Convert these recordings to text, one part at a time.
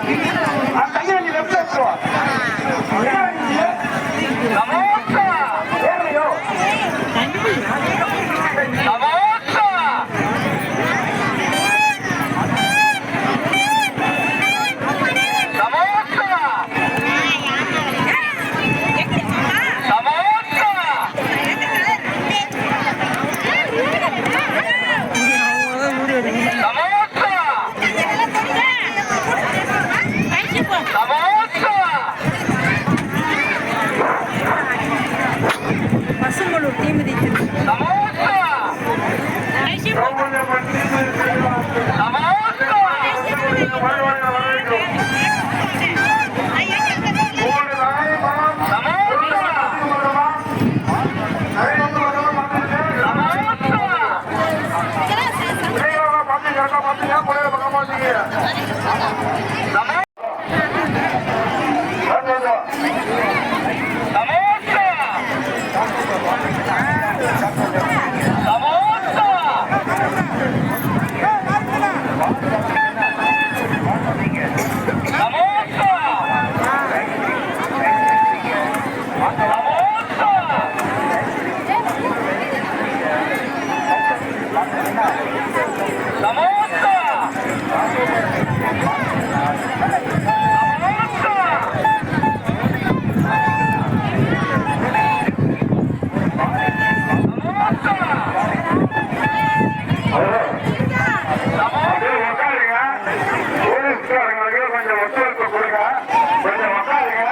tranquila. ہمارے కొంచెం వస్తారు కొడుగా కొంచెం వస్తారుగా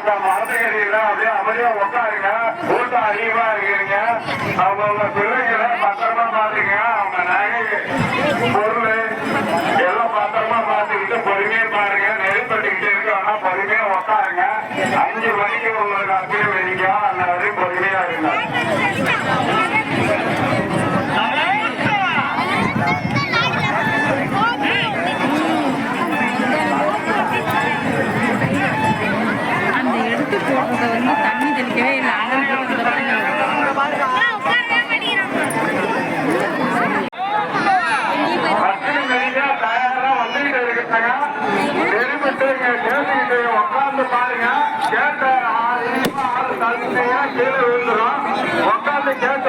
அப்படியே அமைதியா உட்காருங்க கூட்டம் அதிகமா இருக்கிறீங்க அவங்கவுங்க பிள்ளைங்களை பத்திரமா பாத்துங்க அவங்க நகை பொருள் எல்லாம் பத்திரமா பாத்துக்கிட்டு பொறுமையா பாருங்க நெருப்பட்டுக்கிட்டு இருக்கு ஆனா பொறுமையா உட்காருங்க அஞ்சு மணிக்கு உங்களுக்கு அப்படியே வெடிக்கும். அந்த கேட்டாங்க உட்காந்து பாருங்க. கேட்ட ஆறு தள்ளியா கீழே விழுந்துடும் உட்காந்து கேட்ட